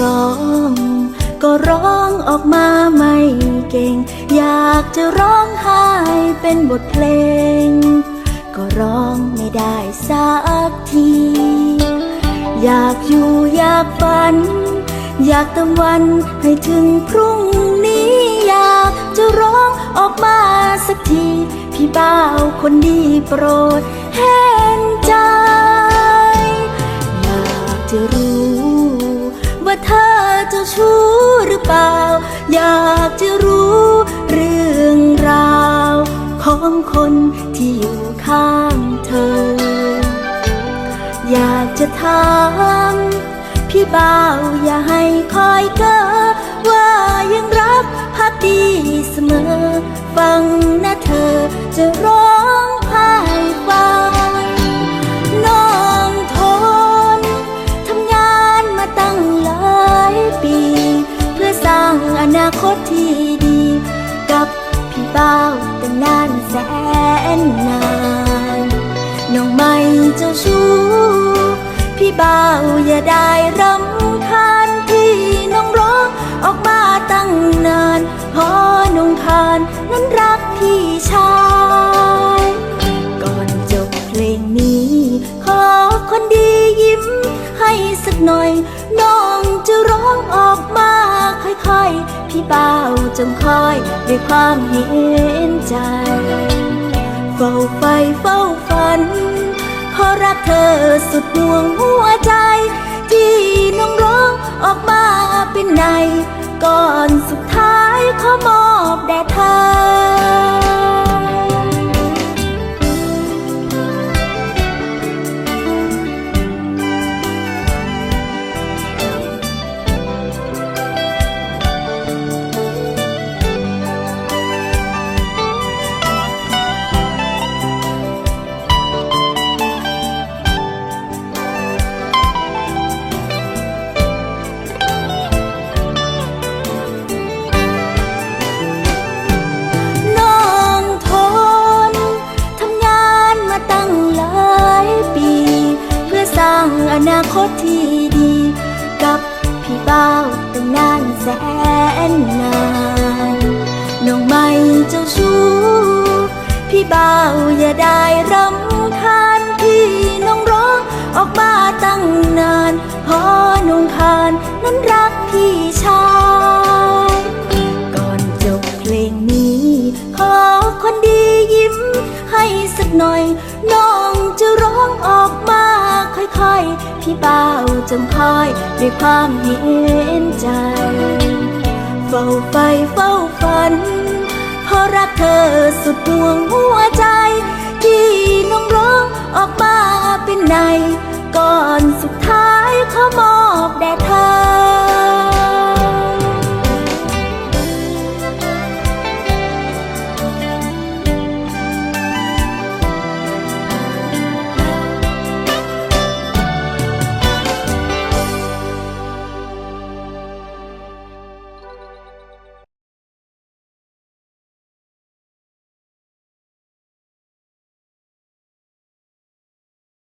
ร้อง ก็ร้องออกมาไม่เก่ง อยากจะร้องไห้เป็นบทเพลง ก็ร้องไม่ได้สักที อยากอยู่อยากฝัน อยากติมวันให้ถึงพรุ่งนี้ อยากจะร้องออกมาสักที พี่บ่าวคนดีโปรดเห็นใจ เปล่า อยากจะรู้เรื่องราว ของคนที่อยู่ข้างเธอ อยากจะถามพี่บ่าวอย่าให้คอยเกอว่ายังรักพักดีเสมอ ฟังนะเธอจะร้องไห้ฟังน้องทนทำงานมาตั้งหลาย นาคตที่ดี กับพี่บ่าวตั้งนานแสนนาน น้องไม่เจ้าชู้ พี่บ่าวอย่าได้รำคาญที่น้องร้องออกมาตั้งนานพราะน้องคานนั้นรักพี่ชายก่อนจบเพลงนี้ ขอคนดียิ้มให้สักหน่อย น้องจะร้องออกมา อยๆพี่บ่าจงคอยด้วยความเห็นใจ เฝ้าไฟเฝ้าฝัน เพราะรักเธอสุดห่วงหัวใจ ที่น้องร้องออกมาเป็นในก่อน ตที่ดี กับพี่บ่าวตั้งนานแสนนานน้องไม่เจ้าชู้พี่บ่าวอย่าได้รำคาญที่น้องร้องออกมาตั้งนานพราะน้องคานนั้นรักพี่ชายก่อนจบเพลงนี้ ขอคนดียิ้มให้สักหน่อย น้องจะร้องออกมา คอย พี่บ่าวจงคอย ด้วยความเห็นใจ เฝ้าไฟเฝ้าฝัน เพราะรักเธอสุดห่วงหัวใจ ที่น้องร้องออกมาเป็นใน